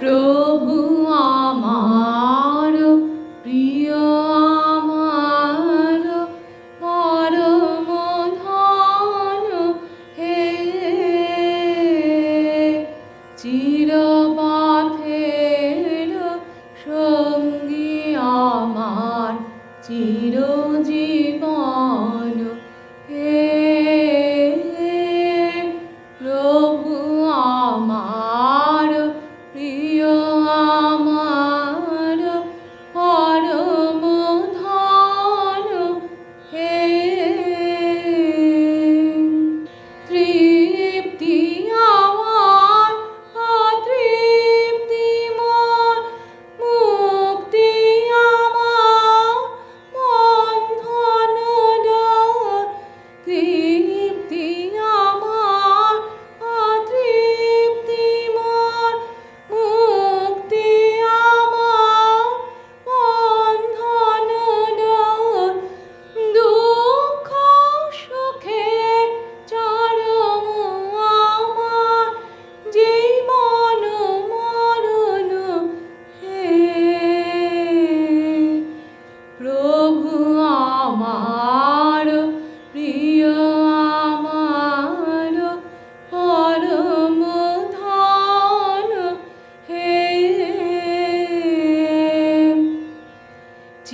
প্রভু আমার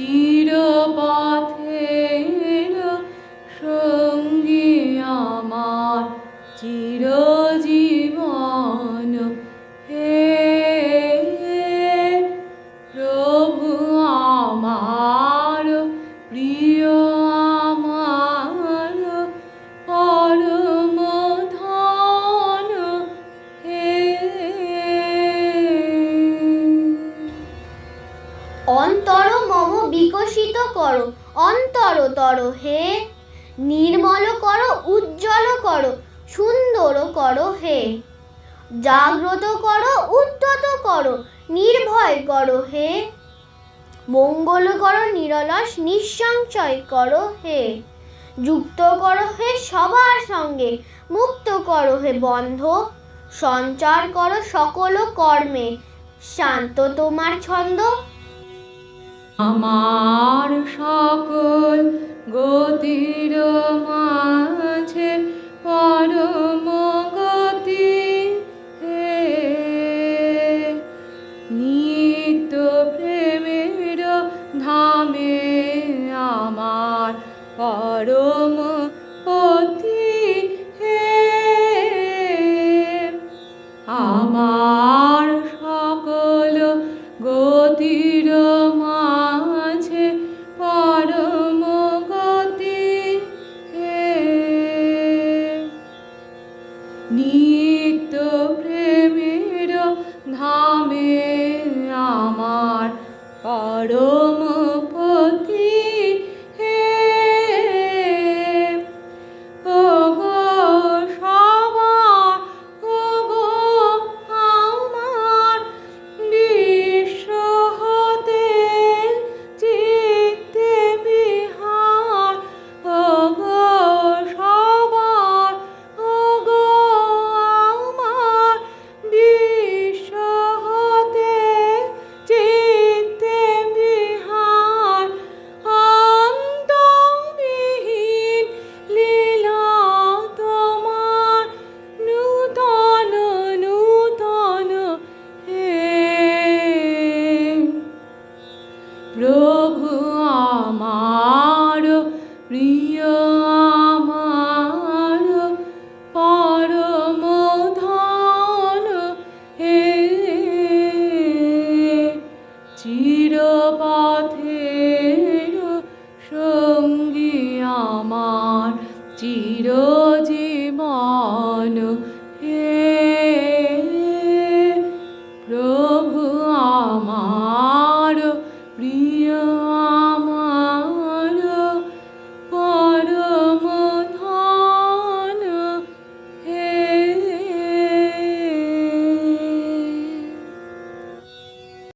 চিরপথের সঙ্গী আমার চিরজী বিকশিত করো, অন্তরতর হে। নির্মল করো, উজ্জ্বল করো, সুন্দর করো হে। জাগ্রত করো, উদ্যত করো, নির্ভয় করো হে। মঙ্গল করো, নিরলস, নিঃসংশয় করো হে। যুক্ত করো হে সবার সঙ্গে, মুক্ত করো হে বন্ধ। সঞ্চার করো সকল কর্মে, শান্ত তোমার ছন্দ। আমার সকল গতির মা